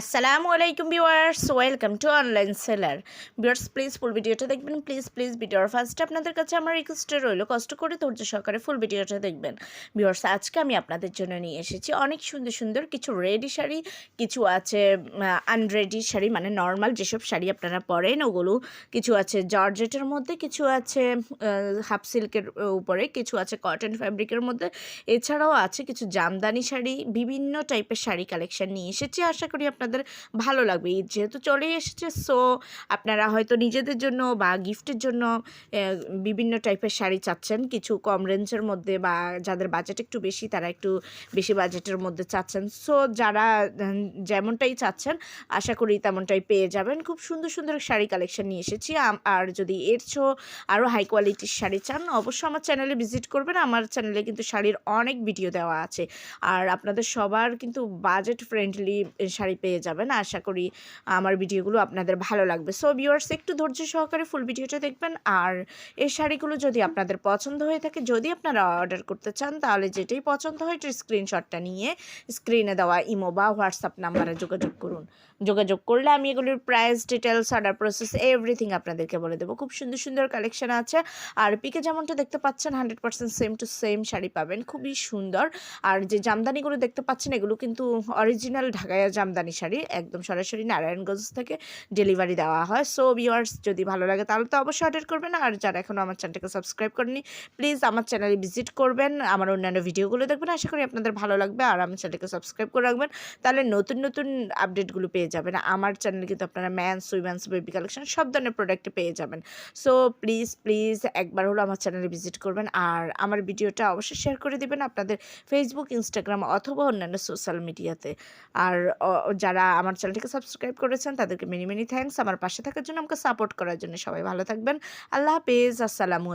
আসসালামু আলাইকুম viewers welcome to online seller viewers please full ভিডিওটা দেখবেন। প্লিজ প্লিজ ভিডিওর ফার্স্টে আপনাদের কাছে আমার রিকোয়েস্টে রইল, কষ্ট করে ধৈর্য সহকারে ফুল ভিডিওটা দেখবেন। ভিউয়ার্স আজকে আমি আপনাদের জন্য নিয়ে এসেছি অনেক সুন্দর সুন্দর কিছু রেডি শাড়ি, কিছু আছে আনরেডি শাড়ি মানে নর্মাল যেসব শাড়ি আপনারা পরেন, ওগুলো কিছু আছে জর্জেটের মধ্যে, কিছু আছে হাফ সিল্কের উপরে, কিছু আছে কটন ফ্যাব্রিকের মধ্যে। এছাড়াও আছে কিছু জামদানি শাড়ি, বিভিন্ন টাইপের শাড়ি কালেকশন নিয়ে এসেছি। আশা করি আপনাদের ভালো লাগবে। ঈদ যেহেতু চলে এসেছে সো আপনারা হয়তো নিজেদের জন্য বা গিফটের জন্য বিভিন্ন টাইপের শাড়ি চাচ্ছেন। কিছু কম রেঞ্জের মধ্যে বা যাদের বাজেট একটু বেশি, তারা একটু বেশি বাজেটের মধ্যে চাচ্ছেন। সো যারা যেমনটাই চাচ্ছেন, আশা করি তেমনটাই পেয়ে যাবেন। খুব সুন্দর সুন্দর শাড়ি কালেকশন নিয়ে এসেছি। আর যদি এর চেয়েও আরও হাই কোয়ালিটির শাড়ি চান অবশ্যই আমার চ্যানেলে ভিজিট করবেন। আমার চ্যানেলে কিন্তু শাড়ির অনেক ভিডিও দেওয়া আছে। আর আপনাদের সবার কিন্তু বাজেট ফ্রেন্ডলি শাড়ি পেয়ে যাবেন। আশা করি, আমার ভিডিওগুলো আপনাদের ভালো লাগবে। সো ভিউয়ার্স একটু ধৈর্য সহকারে ফুল ভিডিওটা দেখবেন। আর এই শাড়িগুলো যদি আপনাদের পছন্দ হয়ে থাকে, যদি আপনারা অর্ডার করতে চান, তাহলে যেটাই পছন্দ হয়, একটু স্ক্রিনশটটা নিয়ে স্ক্রিনে দেওয়া ইমো বা হোয়াটসঅ্যাপ নাম্বারে যোগাযোগ করুন। যোগাযোগ করলে আমি এগুলির price details order process everything আপনাদেরকে বলে দেবো। খুব সুন্দর সুন্দর কালেকশন আছে। আর পিকে যেমনটা দেখতে পাচ্ছেন hundred percent same to same sari পাবেন। খুবই সুন্দর। আর যে জামদানিগুলো দেখতে পাচ্ছেন, এগুলো কিন্তু অরিজিনাল ঢাকায়া জামদানি শাড়ি। একদম সরাসরি নারায়ণগঞ্জ থেকে ডেলিভারি দেওয়া হয়। সো ভিউয়ার্স যদি ভালো লাগে তাহলে তো অবশ্যই অর্ডার করবেন। আর যারা এখনও আমার চ্যানেলটাকে সাবস্ক্রাইব করেনি প্লিজ আমার চ্যানেলে ভিজিট করবেন। আমার অন্যান্য ভিডিওগুলো দেখবেন। আশা করি আপনাদের ভালো লাগবে। আর আমার চ্যানেলকে সাবস্ক্রাইব করে রাখবেন। তাহলে নতুন নতুন আপডেটগুলো পেয়ে যাবেন। আমার চ্যানেলে কিন্তু আপনারা ম্যানস উইমেন্স বেবি কালেকশন সব ধরনের প্রোডাক্ট পেয়ে যাবেন। সো প্লিজ প্লিজ একবার হলো আমার চ্যানেলে ভিজিট করবেন। আর আমার ভিডিওটা অবশ্যই শেয়ার করে দিবেন আপনাদের ফেসবুক ইনস্টাগ্রাম অথবা অন্যান্য সোশ্যাল মিডিয়াতে আর অ, যারা আমার চ্যানেলটিকে সাবস্ক্রাইব করেছেন, তাদেরকে মেনি মেনি থ্যাংকস আমার পাশে থাকার জন্য আমাকে সাপোর্ট করার জন্য সবাই ভালো থাকবেন। আল্লাহ হাফেজ, আসসালামু